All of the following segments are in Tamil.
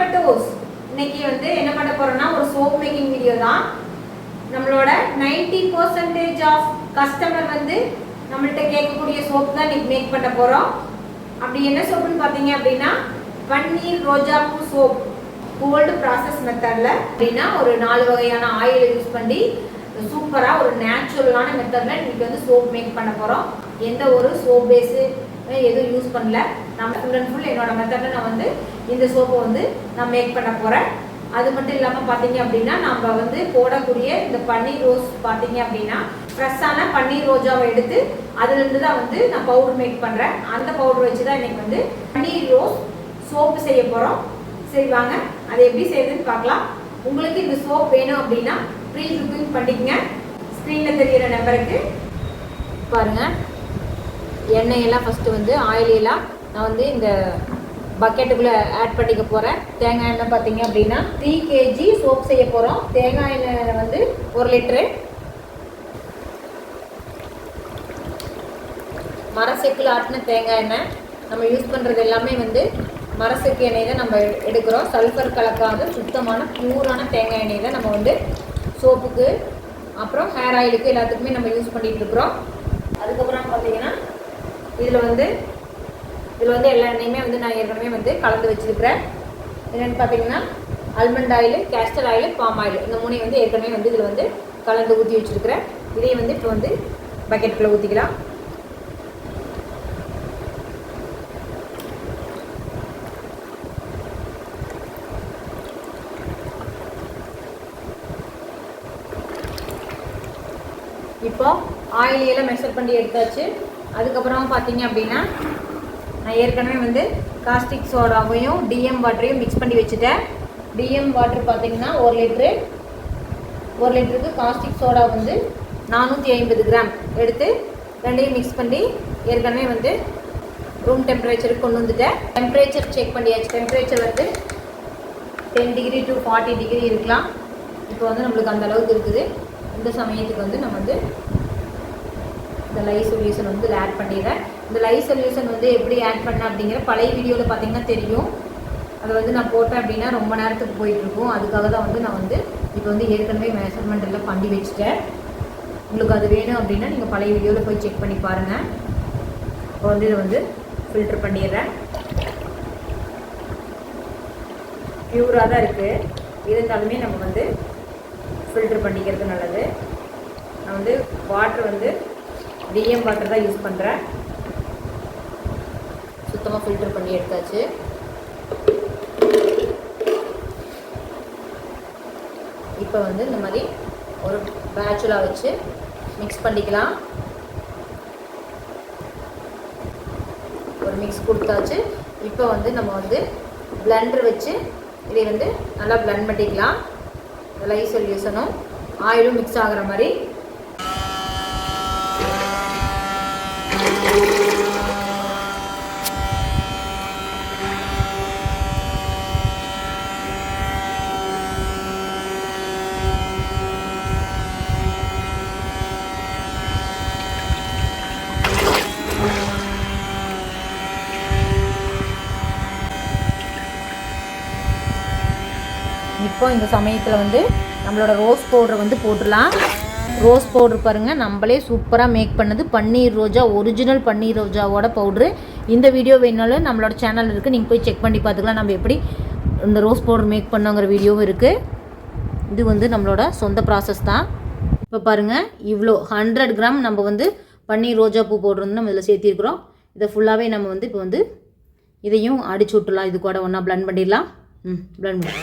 பட்டோஸ் இன்னைக்கு வந்து என்ன பண்ண போறோம்னா ஒரு சோப் மேக்கிங் வீடியோ தான். நம்மளோட 90% பர்சன்டேஜ் ஆஃப் கஸ்டமர் வந்து நம்மள்ட்ட கேட்கக்கூடிய சோப் தான் இன்னைக்கு மேக் பண்ண போறோம். அப்படி என்ன சோப்புன்னு பார்த்தீங்க அப்படின்னா பன்னீர் ரோஜாப்பூ சோப் கோல்டு ப்ராசஸ் மெத்தடில் அப்படின்னா ஒரு நாலு வகையான ஆயில் யூஸ் பண்ணி சூப்பராக ஒரு நேச்சுரலான மெத்தடில் இன்னைக்கு வந்து சோப் மேக் பண்ண போகிறோம் எந்த ஒரு சோப் பேஸு எதுவும் யூஸ் பண்ணல. நம்ம ஃபுல் அண்ட் ஃபுல் என்னோட மெத்தடில் நான் வந்து இந்த சோப்பை வந்து நான் மேக் பண்ண போகிறேன் அது மட்டும் இல்லாமல் பார்த்தீங்க அப்படின்னா நம்ம வந்து போடக்கூடிய இந்த பன்னீர் ரோஸ் பார்த்தீங்க அப்படின்னா ஃப்ரெஷ்ஷான பன்னீர் ரோஜாவை எடுத்து அதுலேருந்து தான் வந்து நான் பவுடர் மேக் பண்ணுறேன் அந்த பவுடர் வச்சு தான் இன்னைக்கு வந்து பன்னீர் ரோஸ் சோப்பு செய்ய போகிறோம் சரி வாங்க. அதை எப்படி செய்யுதுன்னு பார்க்கலாம் உங்களுக்கு இந்த சோப் வேணும் அப்படின்னா ப்ரீ குக்கிங் பண்ணிக்கங்க ஸ்க்ரீனில் தெரியிற நம்பருக்கு பாருங்கள் எண்ணெயெல்லாம் ஃபஸ்ட்டு வந்து ஆயில் நான் வந்து இந்த பக்கெட்டுக்குள்ளே ஆட் பண்ணிக்க போகிறேன் தேங்காய் எண்ணெய் பார்த்தீங்க அப்படின்னா த்ரீ கேஜி சோப் செய்ய போகிறோம் தேங்காய் எண்ணெய் வந்து ஒரு லிட்ரு மரசெக்கில் ஆட்டின தேங்காய் எண்ணெய். நம்ம யூஸ் பண்ணுறது எல்லாமே வந்து மரசெக்கு எண்ணெய் தான் நம்ம எடுக்கிறோம். சல்ஃபர் கலக்காத சுத்தமான ப்யூரான தேங்காய் எண்ணெய் தான் நம்ம வந்து சோப்புக்கு அப்புறம் ஹேர் ஆயிலுக்கு எல்லாத்துக்குமே நம்ம யூஸ் பண்ணிட்டு இருக்கிறோம். அதுக்கப்புறம் பார்த்தீங்கன்னா இதில் வந்து இதில் வந்து எல்லா எண்ணெயுமே வந்து நான் ஏற்கனவே வந்து கலந்து வச்சிருக்கிறேன். என்னென்னு பார்த்தீங்கன்னா almond oil castor oil palm oil இந்த மூணையும் வந்து ஏற்கனவே வந்து இதில் வந்து கலந்து ஊற்றி வச்சிருக்கிறேன். இதையும் வந்து இப்போ வந்து பக்கெட்டுக்குள்ளே ஊற்றிக்கலாம் இப்போ ஆயில் எல்லாம் மெஷர் பண்ணி எடுத்தாச்சு. அதுக்கப்புறம் பார்த்தீங்க அப்படின்னா நான் ஏற்கனவே வந்து காஸ்டிக் சோடாவையும் டிஎம் வாட்டரையும் மிக்ஸ் பண்ணி வச்சுட்டேன். டிஎம் வாட்டர் பார்த்தீங்கன்னா ஒரு லிட்ரு ஒரு லிட்டருக்கு காஸ்டிக் சோடா வந்து நானூற்றி ஐம்பது கிராம் எடுத்து ரெண்டையும் மிக்ஸ் பண்ணி ஏற்கனவே வந்து ரூம் டெம்பரேச்சருக்கு கொண்டு வந்துட்டேன். டெம்பரேச்சர் செக் பண்ணியாச்சு. டெம்பரேச்சர் வந்து ten degree to forty degree இருக்கலாம். இப்போ வந்து நம்மளுக்கு அந்த அளவுக்கு இருக்குது. இந்த சமயத்துக்கு வந்து நம்ம வந்து இந்த லை சொல்யூஷன் வந்து இதில் ஆட் பண்ணிடுறேன். இந்த லை சொல்யூஷன் வந்து எப்படி ஆட் பண்ணேன் அப்படிங்கிற பழைய வீடியோவில் பார்த்தீங்கன்னா தெரியும். அதை வந்து நான் போட்டேன் அப்படின்னா ரொம்ப நேரத்துக்கு போயிட்டுருக்கும். அதுக்காக தான் வந்து நான் வந்து இப்போ வந்து ஏற்கனவே மெஷர்மெண்ட் எல்லாம் பண்ணி வச்சுட்டேன். உங்களுக்கு அது வேணும் அப்படின்னா நீங்கள் பழைய வீடியோவில் போய் செக் பண்ணி பாருங்கள் இப்போ வந்து இதை வந்து ஃபில்ட்ரு பண்ணிடுறேன். ப்யூராக தான் இருக்குது இருந்தாலுமே நம்ம வந்து ஃபில்ட்ரு பண்ணிக்கிறது நல்லது. நான் வந்து வாட்ரு வந்து டிஎம் வாட்டர் தான் யூஸ் பண்ணுறேன் சுத்தமாக ஃபில்டர் பண்ணி எடுத்தாச்சு. இப்போ வந்து இந்த மாதிரி ஒரு பேச்சுலாக வச்சு மிக்ஸ் பண்ணிக்கலாம். ஒரு மிக்ஸ் கொடுத்தாச்சு. இப்போ வந்து நம்ம வந்து பிளண்டர் வச்சு இதை வந்து நல்லா பிளண்ட் பண்ணிக்கலாம். லை சொல்யூஷனும் ஆயிலும் மிக்ஸ் ஆகிற மாதிரி இப்போ இந்த சமயத்தில் வந்து நம்மளோட ரோஸ் பவுடரை வந்து போட்டுடலாம். ரோஸ் பவுடர் பாருங்கள் நம்மளே சூப்பராக மேக் பண்ணது பன்னீர் ரோஜா ஒரிஜினல் பன்னீர் ரோஜாவோட பவுட்ரு. இந்த வீடியோ வேணாலும் நம்மளோட சேனல் இருக்குது நீங்கள் போய் செக் பண்ணி பார்த்துக்கலாம். நம்ம எப்படி இந்த ரோஸ் பவுடர் மேக் பண்ணோங்கிற வீடியோவும் இருக்குது இது வந்து நம்மளோட சொந்த ப்ராசஸ் தான். இப்போ பாருங்கள் இவ்வளோ ஹண்ட்ரட் கிராம் நம்ம வந்து பன்னீர் ரோஜா பூ பவுட்ரு வந்து நம்ம இதில் சேர்த்திருக்கிறோம். இதை ஃபுல்லாகவே நம்ம வந்து இப்போ வந்து இதையும் அடிச்சு விட்டுலாம் இது கூட ஒன்றா பிளண்ட் பண்ணிடலாம். ம் பிளண்ட் பண்ணி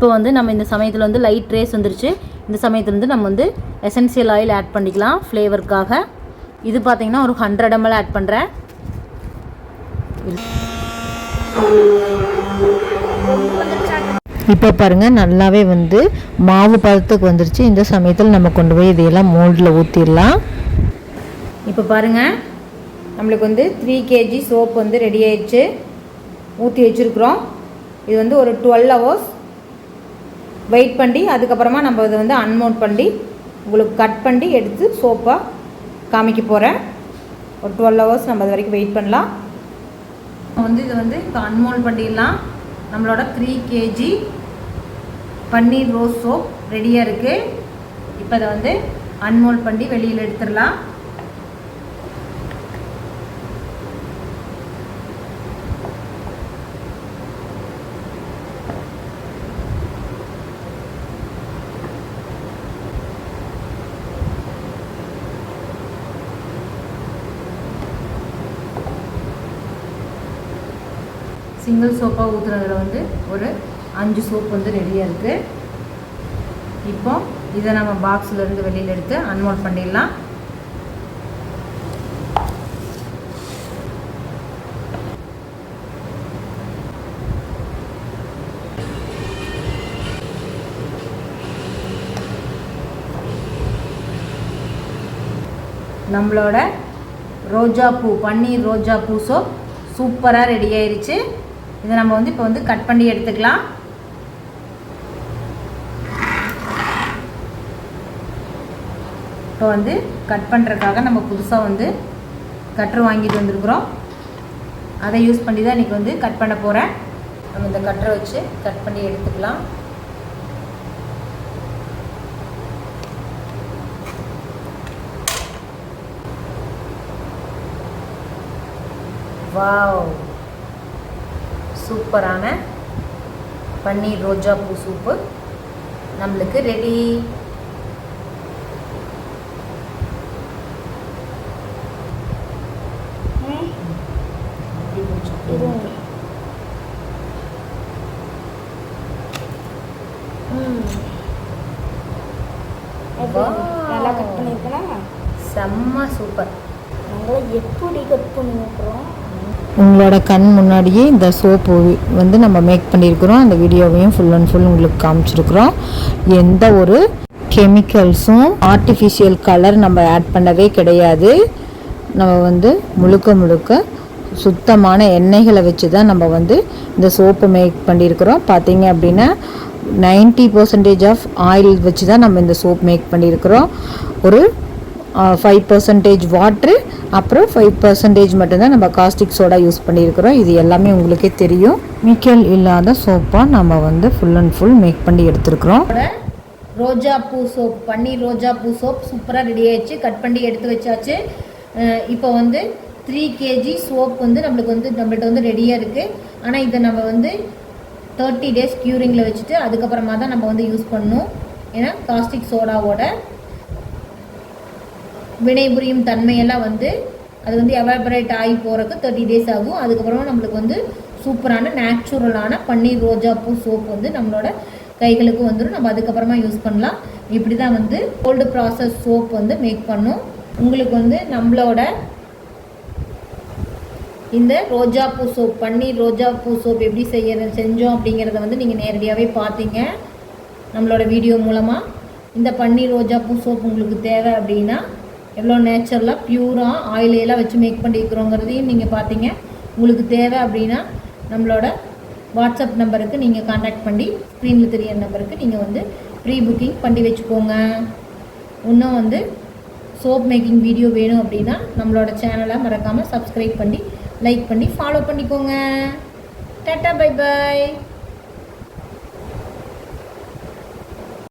இப்போ வந்து நம்ம இந்த சமயத்தில் வந்து லைட் ரேஸ் வந்துருச்சு. இந்த சமயத்தில் வந்து நம்ம வந்து எசென்சியல் ஆயில் ஆட் பண்ணிக்கலாம். ஃப்ளேவருக்காக இது பார்த்தீங்கன்னா ஒரு ஹண்ட்ரட் எம்எல் ஆட் பண்ணுறேன் இப்போ பாருங்கள் நல்லாவே வந்து மாவு பதத்துக்கு வந்துருச்சு. இந்த சமயத்தில் நம்ம கொண்டு போய் இதையெல்லாம் மோல்டில் ஊற்றிடலாம் இப்போ பாருங்கள் நம்மளுக்கு வந்து த்ரீ கேஜி சோப் வந்து ரெடி ஆயிடுச்சு. ஊற்றி வச்சுருக்குறோம். இது வந்து ஒரு டுவெல் ஹவர்ஸ் வெயிட் பண்ணி அதுக்கப்புறமா நம்ம இதை வந்து அன்மௌண்ட் பண்ணி உங்களுக்கு கட் பண்ணி எடுத்து சோப்பாக காமிக்க போகிறேன் ஒரு டுவெல் ஹவர்ஸ் நம்ம அது வரைக்கும் வெயிட் பண்ணலாம். வந்து இது வந்து இப்போ அன்மோல் பண்ணிடலாம். நம்மளோட த்ரீ கேஜி பன்னீர் ரோஸ் சோப் ரெடியாக இருக்குது இப்போ அதை வந்து அன்மோல் பண்ணி வெளியில் எடுத்துடலாம். சிங்கிள் சோப்பாக ஊற்றுறதுல வந்து ஒரு அஞ்சு சோப் வந்து ரெடியாக இருக்குது இப்போ இதை நம்ம பாக்ஸில் இருந்து வெளியில் எடுத்து அன்மோல்ட் பண்ணிடலாம். நம்மளோட ரோஜா பூ பன்னீர் ரோஜா பூ சோப் சூப்பராக ரெடி ஆயிருச்சு. இதை நம்ம வந்து இப்போ வந்து கட் பண்ணி எடுத்துக்கலாம். இப்போ வந்து கட் பண்ணுறதுக்காக நம்ம புதுசாக வந்து கட்ரு வாங்கிட்டு வந்திருக்கிறோம். அதை யூஸ் பண்ணி தான் இன்றைக்கி வந்து கட் பண்ண போகிறேன் நம்ம இந்த கட்டரை வச்சு கட் பண்ணி எடுத்துக்கலாம். வாவ். சூப்பரான பன்னீர் ரோஜா பூ சூப்பு நம்மளுக்கு ரெடி நல்லா கட் பண்ணியிருக்கேனா? செம்ம சூப்பர் நாங்களாம் எப்படி கட் பண்ணியிருக்கிறோம் உங்களோட கண் முன்னாடியே இந்த சோப்பு வந்து நம்ம மேக் பண்ணியிருக்கிறோம். அந்த வீடியோவையும் ஃபுல் அண்ட் ஃபுல் உங்களுக்கு காமிச்சிருக்கிறோம். எந்த ஒரு கெமிக்கல்ஸும் ஆர்டிஃபிஷியல் கலர் நம்ம ஆட் பண்ணவே கிடையாது. நம்ம வந்து முழுக்க முழுக்க சுத்தமான எண்ணெய்களை வச்சு தான் நம்ம வந்து இந்த சோப்பு மேக் பண்ணியிருக்கிறோம். பார்த்தீங்க அப்படின்னா நைன்ட்டி பர்சன்டேஜ் ஆஃப் ஆயில் வச்சு தான் நம்ம இந்த சோப் மேக் பண்ணியிருக்கிறோம். ஒரு ஃபைவ் பர்சன்டேஜ் வாட்ரு அப்புறம் ஃபைவ் பர்சன்டேஜ் மட்டும்தான் நம்ம காஸ்டிக் சோடா யூஸ் பண்ணியிருக்கிறோம். இது எல்லாமே உங்களுக்கே தெரியும். மிக்கல் இல்லாத சோப்பாக நம்ம வந்து ஃபுல் அண்ட் ஃபுல் மேக் பண்ணி எடுத்துருக்குறோம். ரோஜா பூ சோப் பன்னீர் ரோஜா பூ சோப் சூப்பராக ரெடி ஆயிடுச்சு. கட் பண்ணி எடுத்து வச்சாச்சு. இப்போ வந்து த்ரீ கேஜி சோப் வந்து நம்மளுக்கு வந்து நம்மள்ட்ட வந்து ரெடியாக இருக்குது ஆனால் இதை நம்ம வந்து தேர்ட்டி டேஸ் க்யூரிங்கில் வச்சுட்டு அதுக்கப்புறமா தான் நம்ம வந்து யூஸ் பண்ணணும். ஏன்னா காஸ்டிக் சோடாவோட வினைபுரியும் தன்மையெல்லாம் வந்து அது வந்து எவாபரேட் ஆகி போகிறதுக்கு தேர்ட்டி டேஸ் ஆகும். அதுக்கப்புறமா நம்மளுக்கு வந்து சூப்பரான நேச்சுரலான பன்னீர் ரோஜாப்பூ சோப் வந்து நம்மளோட கைகளுக்கு வந்துடும் நம்ம அதுக்கப்புறமா யூஸ் பண்ணலாம். இப்படி தான் வந்து கோல்டு ப்ராசஸ் சோப் வந்து மேக் பண்ணும். உங்களுக்கு வந்து நம்மளோட இந்த ரோஜா பூ சோப் பன்னீர் ரோஜா பூ சோப் எப்படி செய்ய செஞ்சோம் அப்படிங்கிறத வந்து நீங்கள் நேரடியாகவே பார்த்தீங்க. நம்மளோட வீடியோ மூலமாக இந்த பன்னீர் ரோஜா பூ சோப் உங்களுக்கு தேவை அப்படின்னா எவ்வளோ நேச்சுரலாக பியூராக ஆயிலையெல்லாம் வச்சு மேக் பண்ணியிருக்கிறோங்கிறதையும் நீங்கள் பார்த்தீங்க உங்களுக்கு தேவை அப்படின்னா நம்மளோட வாட்ஸ்அப் நம்பருக்கு நீங்கள் காண்டாக்ட் பண்ணி ஸ்க்ரீனில் தெரிய நம்பருக்கு நீங்கள் வந்து ப்ரீ புக்கிங் பண்ணி வச்சுக்கோங்க. இன்னும் வந்து சோப் மேக்கிங் வீடியோ வேணும் அப்படின்னா நம்மளோட சேனலை மறக்காமல் சப்ஸ்கிரைப் பண்ணி லைக் பண்ணி ஃபாலோ பண்ணிக்கோங்க. Tata bye bye